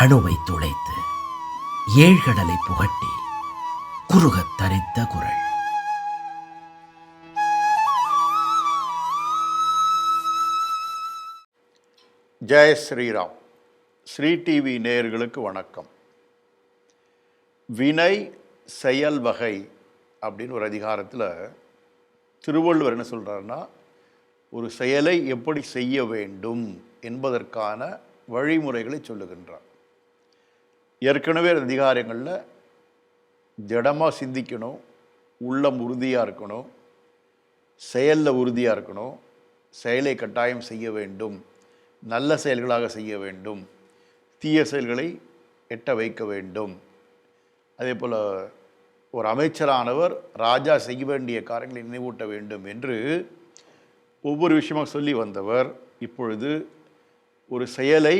அணுவை துளைத்து ஏழ்கடலை புகட்டி குறுகத் தரித்த குரல். ஜெய ஸ்ரீராம். ஸ்ரீ டிவி நேயர்களுக்கு வணக்கம். வினை செயல் வகை அப்படின்னு ஒரு அதிகாரத்தில் திருவள்ளுவர் என்ன சொல்கிறாருன்னா ஒரு செயலை எப்படி செய்ய வேண்டும் என்பதற்கான வழிமுறைகளை சொல்லுகின்றார். ஏற்கனவே அந்த அதிகாரங்களில் திடமாக சிந்திக்கணும் உள்ளம் உறுதியாக இருக்கணும் செயலில் உறுதியாக இருக்கணும் செயலை கட்டாயம் செய்ய வேண்டும் நல்ல செயல்களாக செய்ய வேண்டும் தீய செயல்களை எட்ட வைக்க வேண்டும். அதே போல் ஒரு அமைச்சரானவர் ராஜா செய்ய வேண்டிய காரியங்களை நினைவூட்ட வேண்டும் என்று ஒவ்வொரு விஷயமாக சொல்லி வந்தவர். இப்பொழுது ஒரு செயலை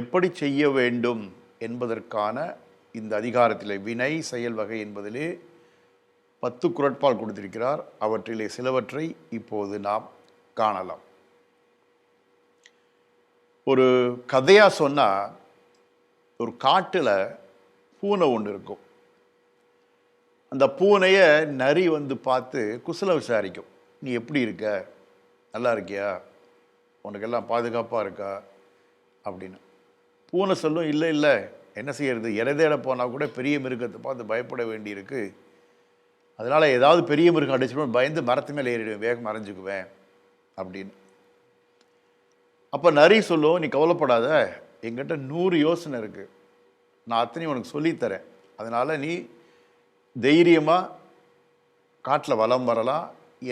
எப்படி செய்ய வேண்டும்? என்பதற்கான இந்த அதிகாரத்தில் வினை செயல் வகை என்பதிலே பத்து குரட்பால் கொடுத்திருக்கிறார். அவற்றிலே சிலவற்றை இப்போது நாம் காணலாம். ஒரு கதையாக சொன்னால் ஒரு காட்டில் பூனை ஒன்று இருக்கும். அந்த பூனையை நரி வந்து பார்த்து குசலம் விசாரிக்கும். நீ எப்படி இருக்க? நல்லா இருக்கியா? உனக்கெல்லாம் பாதுகாப்பாக இருக்கா? அப்படின்னு. பூனை சொல்லும் இல்லை இல்லை என்ன செய்யறது? இறை தேட போனால் கூட பெரிய மிருகத்தை பார்த்து பயப்பட வேண்டியிருக்கு. அதனால் ஏதாவது பெரிய மிருகம் அடிச்சிடும் பயந்து மரத்து மேலே ஏறிடுவேன் வேகம் மறைஞ்சுக்குவேன் அப்படின்னு. அப்போ நரி சொல்லும் நீ கவலைப்படாத எங்கிட்ட நூறு யோசனை இருக்குது நான் அத்தனையும் உனக்கு சொல்லித்தரேன். அதனால் நீ தைரியமாக காட்டில் வளம் வரலாம்.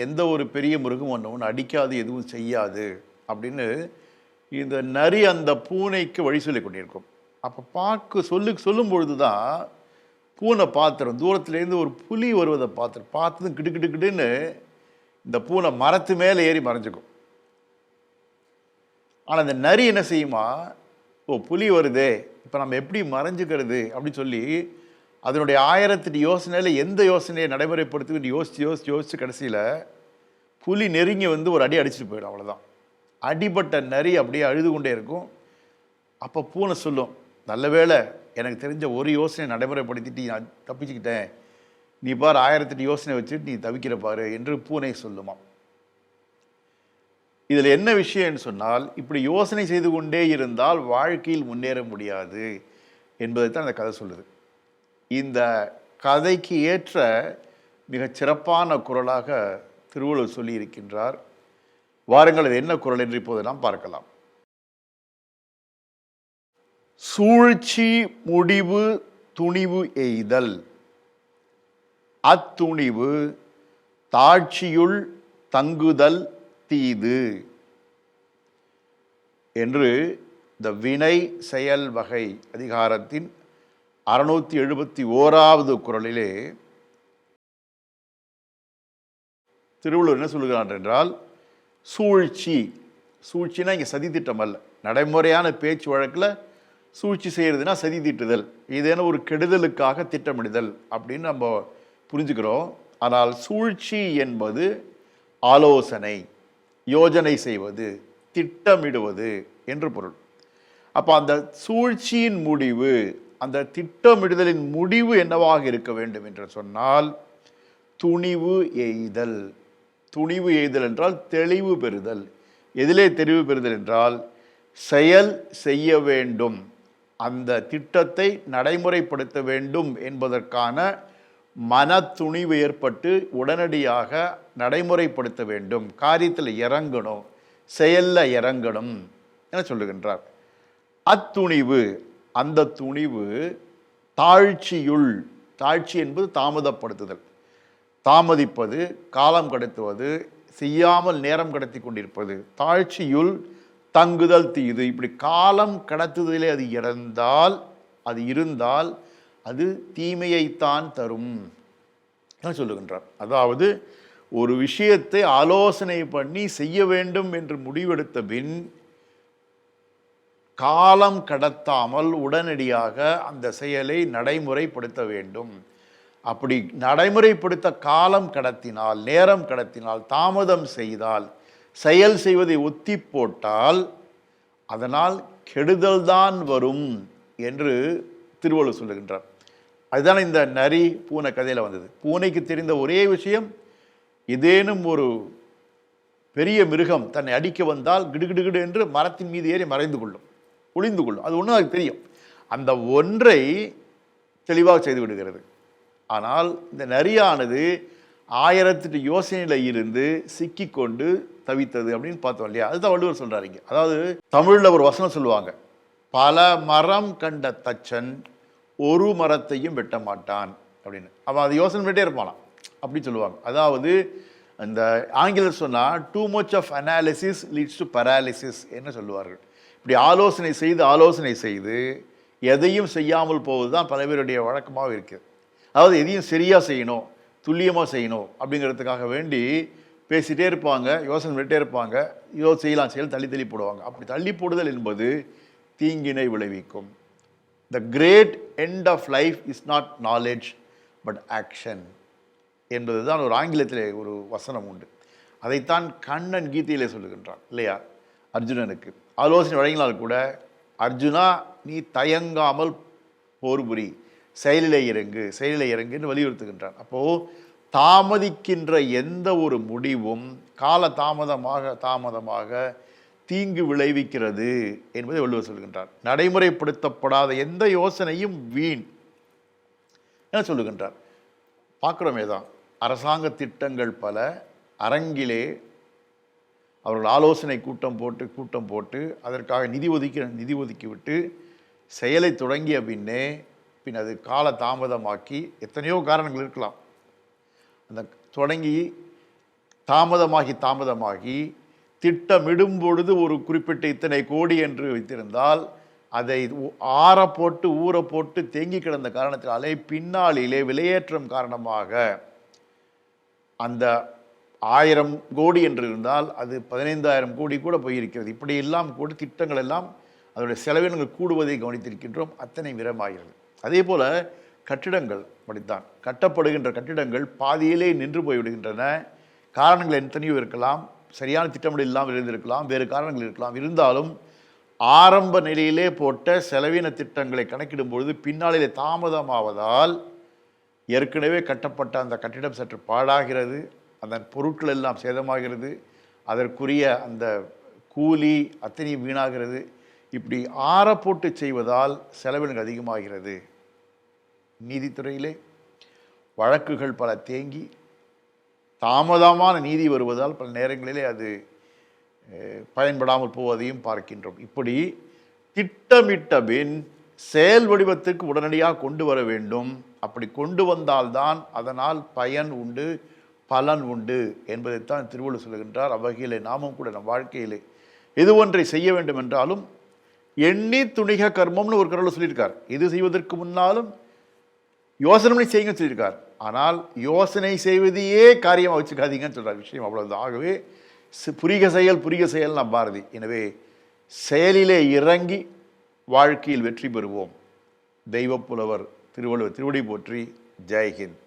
எந்த ஒரு பெரிய மிருகம் ஒன்று ஒன்று அடிக்காது எதுவும் செய்யாது அப்படின்னு இந்த நரி அந்த பூனைக்கு வழி சொல்லி கொண்டிருக்கும். அப்போ பார்க்க சொல்லு சொல்லும் பொழுது தான் பூனை பார்த்துரும் தூரத்துலேருந்து ஒரு புலி வருவதை பார்த்துரும் பார்த்ததும் கிடு கிடு இந்த பூனை மரத்து மேலே ஏறி மறைஞ்சுக்கும். ஆனால் அந்த நரி என்ன செய்யுமா? ஓ புலி வருதே இப்போ நம்ம எப்படி மறைஞ்சுக்கிறது அப்படின்னு சொல்லி அதனுடைய ஆயிரத்தெட்டு யோசனையில் எந்த யோசனையை நடைமுறைப்படுத்துக்கிட்டு யோசித்து யோசித்து யோசித்து கடைசியில் புலி நெருங்கி வந்து ஒரு அடி அடிச்சுட்டு போயிடும் அவ்வளோதான் அடிபட்ட நரி அப்படியே அழுது கொண்டே இருக்கும். அப்போ பூனை சொல்லும் நல்ல வேளை எனக்கு தெரிஞ்ச ஒரு யோசனை நடைமுறைப்படுத்திட்டு நான் தப்பிச்சுக்கிட்டேன். நீ பார் ஆயிரத்தெட்டு யோசனை வச்சுட்டு நீ தவிக்கிற பாரு என்று பூனை சொல்லுமா இதில் என்ன விஷயம்னு சொன்னால் இப்படி யோசனை செய்து கொண்டே இருந்தால் வாழ்க்கையில் முன்னேற முடியாது என்பதை தான் அந்த கதை சொல்லுது. இந்த கதைக்கு ஏற்ற மிகச் சிறப்பான குரலாக திருவள்ளுவர் சொல்லியிருக்கின்றார். வாருங்கள் அது என்ன குரல் என்று இப்போது நாம் பார்க்கலாம். சூழ்ச்சி முடிவு துணிவு எய்தல். அத்துணிவு தாட்சியுள் தங்குதல் தீது. என்று இந்த வினை செயல் வகை அதிகாரத்தின் அறுநூத்தி எழுபத்தி ஓராவது குரலிலே திருவள்ளுவர் என்ன சொல்கிறார் என்றால் சூழ்ச்சி. சூழ்ச்சினா இங்கே சதித்திட்டம் அல்ல. நடைமுறையான பேச்சு வழக்கில் சூழ்ச்சி செய்கிறதுனா சதி திட்டுதல். ஏதேனும் ஒரு கெடுதலுக்காக திட்டமிடுதல் அப்படின்னு நம்ம புரிஞ்சுக்கிறோம். ஆனால் சூழ்ச்சி என்பது ஆலோசனை யோஜனை செய்வது திட்டமிடுவது என்று பொருள். அப்போ அந்த சூழ்ச்சியின் முடிவு அந்த திட்டமிடுதலின் முடிவு என்னவாக இருக்க வேண்டும் என்று சொன்னால் துணிவு எய்தல். துணிவு எய்தல் என்றால் தெளிவு பெறுதல். எதிலே தெளிவு பெறுதல் என்றால் செயல் செய்ய வேண்டும். அந்த திட்டத்தை நடைமுறைப்படுத்த வேண்டும் என்பதற்கான மன துணிவு ஏற்பட்டு உடனடியாக நடைமுறைப்படுத்த வேண்டும். காரியத்தில் இறங்கணும் செயல்ல இறங்கணும் என சொல்லுகின்றார். அத்துணிவு அந்த துணிவு தாழ்ச்சியுள் தாழ்ச்சி என்பது தாமதப்படுத்துதல். தாமதிப்பது காலம் கடத்துவது செய்யாமல் நேரம் கடத்தி கொண்டிருப்பது தாழ்ச்சியுள் தங்குதல் தீது. இப்படி காலம் கடத்துதலே அது இறந்தால் அது இருந்தால் அது தீமையைத்தான் தரும். என சொல்லுகின்றார். அதாவது ஒரு விஷயத்தை ஆலோசனை பண்ணி செய்ய வேண்டும் என்று முடிவெடுத்த பின் காலம் கடத்தாமல் உடனடியாக அந்த செயலை நடைமுறைப்படுத்த வேண்டும். அப்படி நடைமுறைப்படுத்த காலம் கடத்தினால் நேரம் கடத்தினால் தாமதம் செய்தால் செயல் செய்வதை ஒத்தி போட்டால் அதனால் கெடுதல்தான் வரும் என்று திருவள்ளுவர் சொல்லுகின்றார். அதுதான் இந்த நரி பூனை கதையில் வந்தது. பூனைக்கு தெரிந்த ஒரே விஷயம் ஏதேனும் ஒரு பெரிய மிருகம் தன்னை அடிக்க வந்தால் கிடுகிடுகிடு என்று மரத்தின் மீது ஏறி மறைந்து கொள்ளும் ஒளிந்து கொள்ளும். அது ஒன்றும் அதுக்கு தெரியும். அந்த ஒன்றை தெளிவாக செய்து விடுகிறது. ஆனால் இந்த நரியானது ஆயிரத்தெட்டு யோசனையில் இருந்து சிக்கிக்கொண்டு தவித்தது அப்படின்னு பார்த்தோம் இல்லையா? அதுதான் வள்ளுவர் சொல்றாரு அதாவது தமிழில் ஒரு வசனம் சொல்லுவாங்க. பல மரம் கண்ட தச்சன் ஒரு மரத்தையும் வெட்ட மாட்டான் அப்படின்னு. அவன் அது யோசனை பண்ணிட்டே இருப்பானாம். அப்படி சொல்லுவாங்க. அதாவது அந்த ஆங்கிலம் சொன்னால் too much of analysis leads to paralysis என்ன சொல்லுவார்கள். இப்படி ஆலோசனை செய்து ஆலோசனை செய்து எதையும் செய்யாமல் போவது தான் பல பேருடைய வழக்கமாக இருக்குது அதாவது எதையும் சரியாக செய்யணும் துல்லியமாக செய்யணும் அப்படிங்கிறதுக்காக வேண்டி பேசிகிட்டே இருப்பாங்க யோசனை பண்ணிகிட்டே இருப்பாங்க. இதோ செய்யலாம் செய்யலாம் தள்ளி தள்ளி போடுவாங்க. அப்படி தள்ளி போடுதல் என்பது தீங்கினை விளைவிக்கும். The great end of life is not knowledge but action என்பது தான் ஒரு ஆங்கிலத்தில் ஒரு வசனம் உண்டு. அதைத்தான் கண்ணன் கீதையிலே சொல்லுகின்றான் இல்லையா? அர்ஜுனனுக்கு. ஆலோசனை வழங்கினால் கூட அர்ஜுனா நீ தயங்காமல் போர் புரி. செயலிலே இறங்கு செயலிலே இறங்குன்னு வலியுறுத்துகின்றார் வலியுறுத்துகின்றான். அப்போது தாமதிக்கின்ற எந்த ஒரு முடிவும் கால தாமதமாக தாமதமாக தீங்கு விளைவிக்கிறது என்பதை வள்ளுவர் சொல்கின்றார். நடைமுறைப்படுத்தப்படாத எந்த யோசனையும் வீண் என சொல்லுகின்றார். பார்க்குறோமே தான் அரசாங்க திட்டங்கள் பல அரங்கிலே அவர்கள் ஆலோசனை கூட்டம் போட்டு கூட்டம் போட்டு அதற்காக நிதி ஒதுக்கி நிதி ஒதுக்கிவிட்டு செயலை தொடங்கிய பின்னே பின் அது கால தாமதமாக்கி எத்தனையோ காரணங்கள் இருக்கலாம். அந்த தொடங்கி தாமதமாகி தாமதமாகி திட்டமிடும் பொழுது ஒரு குறிப்பிட்ட இத்தனை கோடி என்று வைத்திருந்தால் அதை ஆற போட்டு ஊற போட்டு தேங்கி கிடந்த காரணத்தினாலே பின்னாளிலே விலையேற்றம் காரணமாக அந்த ஆயிரம் கோடி என்று இருந்தால் அது பதினைந்தாயிரம் கோடி கூட போயிருக்கிறது. இப்படி எல்லாம் கூட திட்டங்கள் எல்லாம் அதனுடைய செலவினங்கள் கூடுவதை கவனித்திருக்கின்றோம். அத்தனை விரமாகிறது அதே போல் கட்டிடங்கள் அப்படித்தான். கட்டப்படுகின்ற கட்டிடங்கள் பாதியிலே நின்று போய்விடுகின்றன. காரணங்கள் எத்தனையோ இருக்கலாம். சரியான திட்டமிடல் இல்லாமல் இருந்திருக்கலாம். வேறு காரணங்கள் இருக்கலாம். இருந்தாலும் ஆரம்ப நிலையிலே போட்ட செலவின திட்டங்களை கணக்கிடும் பொழுது பின்னாளிலே தாமதமாவதால் ஏற்கனவே கட்டப்பட்ட அந்த கட்டிடம் சற்று பாழாகிறது. அதன் பொருட்கள் எல்லாம் சேதமாகிறது. அதற்குரிய அந்த கூலி அத்தனையும் வீணாகிறது. இப்படி ஆறப்போட்டு செய்வதால் செலவினங்கள் அதிகமாகிறது. நீதித்துறையிலே வழக்குகள் பல தேங்கி தாமதமான நீதி வருவதால் பல நேரங்களிலே அது பயன்படாமல் போவதையும் பார்க்கின்றோம். இப்படி திட்டமிட்ட பின் செயல் வடிவத்திற்கு உடனடியாக கொண்டு வர வேண்டும். அப்படி கொண்டு வந்தால்தான் அதனால் பயன் உண்டு பலன் உண்டு என்பதைத்தான் திருவள்ளுவர் சொல்லுகின்றார். அவ்வகையிலே நாமும் கூட நம் வாழ்க்கையிலே எது ஒன்றை செய்ய வேண்டும் என்றாலும் எண்ணி துணிக கர்மம்னு ஒரு குரலில் சொல்லியிருக்கார். இது செய்வதற்கு முன்னாலும் யோசனை பண்ணி சொல்லியிருக்கார். ஆனால் யோசனை செய்வதையே காரியமாக வச்சுக்காதீங்கன்னு சொல்கிறார் விஷயம் அவ்வளோதான் ஆகவே புரிக செயல் புரிக செயல் நான் பாரதி. எனவே செயலிலே இறங்கி வாழ்க்கையில் வெற்றி பெறுவோம். தெய்வப்புலவர் திருவள்ளுவர் திருவடி போற்றி. ஜெய்ஹிந்த்